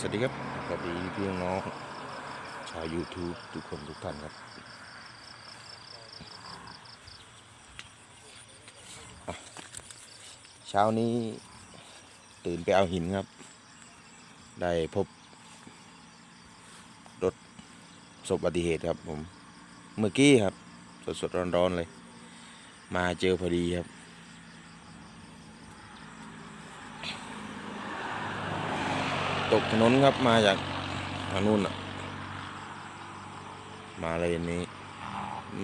สวัสดีครับสวัสดีพี่น้องชาว YouTube ทุกคนทุกท่านครับเช้านี้ตื่นไปเอาหินครับ ได้พบ รถศพอุบัติเหตุครับผม เมื่อกี้ครับ สดๆร้อนๆเลย มาเจอพอดีครับ ตกถนนครับมาจากทางนู้นอะมาเลยนนี้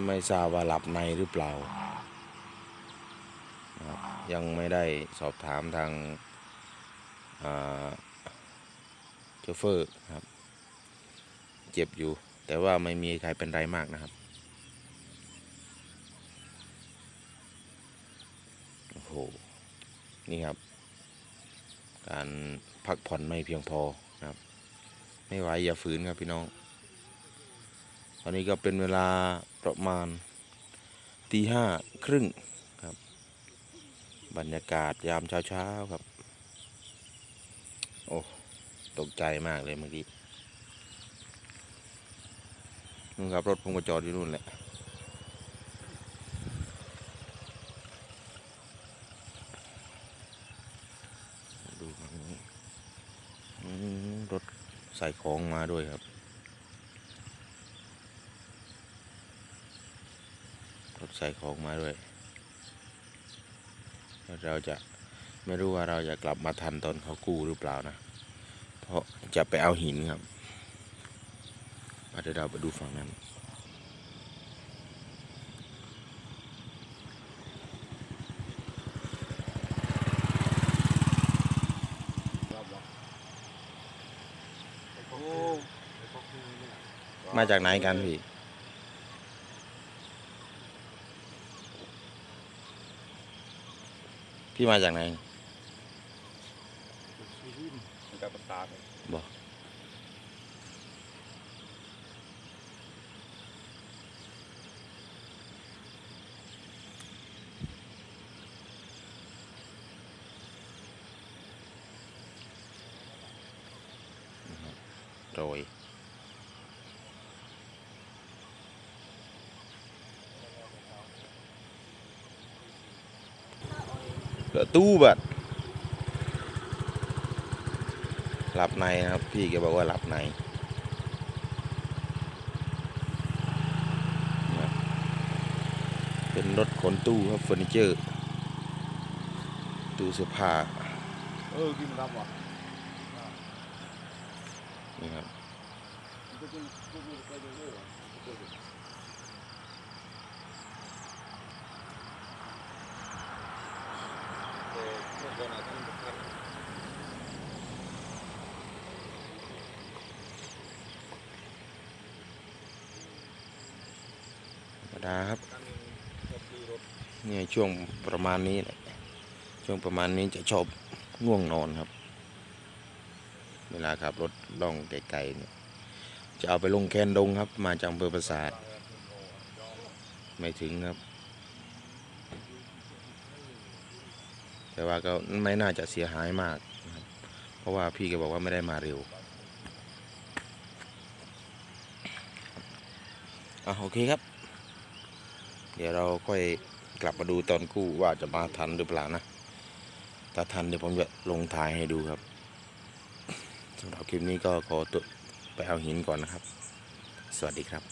ไม่ทราบว่าหลับในหรือเปล่า ยังไม่ได้สอบถามทางโชเฟอร์ครับ เจ็บอยู่ แต่ว่าไม่มีใครเป็นไรมากนะครับโอ้โหนี่ครับ การพักผ่อนไม่เพียงพอนะครับ ไม่ไหวอย่าฝืนครับพี่น้อง ตอนนี้ก็เป็นเวลาประมาณตีห้าครึ่งครับ บรรยากาศยามเช้าๆครับ โอ้ตกใจมากเลยเมื่อกี้นู่นครับรถผมก็จอดอยู่นู่นแหละ ดูฝั่งนี้อืมรถ ใส่ของมาด้วยครับ รถใส่ของมาด้วย เราจะไม่รู้ว่าเราจะกลับมาทันตอนเขากู้หรือเปล่านะ เพราะจะไปเอาหินครับอะเดี๋ยวเราไปดูฝั่งนั้น มาจากไหนกันพี่ พี่มาจากไหนกับประสาทบอกโรย เหลือตู้บัดหลับในนะครับ พี่แกบอกว่าหลับในนะครับเป็นรถขนตู้ครับเฟอร์นิเจอร์ตู้เสื้อผ้าเออกินรับวะนี่ครับ รรมดาครับเนี่ยช่วงประมาณนี้แหละช่วงประมาณนี้จะชอบง่วงนอนครับ เวลาขับรถล่องไกลๆเนี่ยจะเอาไปลงแคนดงครับ มาจากอำเภอปราสาท ไม่ถึงครับ แต่ว่าก็ไม่น่าจะเสียหายมากนะครับเพราะว่าพี่ก็บอกว่าไม่ได้มาเร็วอะโอเคครับ เดี๋ยวเราค่อยกลับมาดูตอนกู้ว่าจะมาทันหรือเปล่านะ ถ้าทันเดี๋ยวผมจะลงถ่ายให้ดูครับสำหรับคลิปนี้ก็ขอตัวไปเอาหินก่อนนะครับ สวัสดีครับ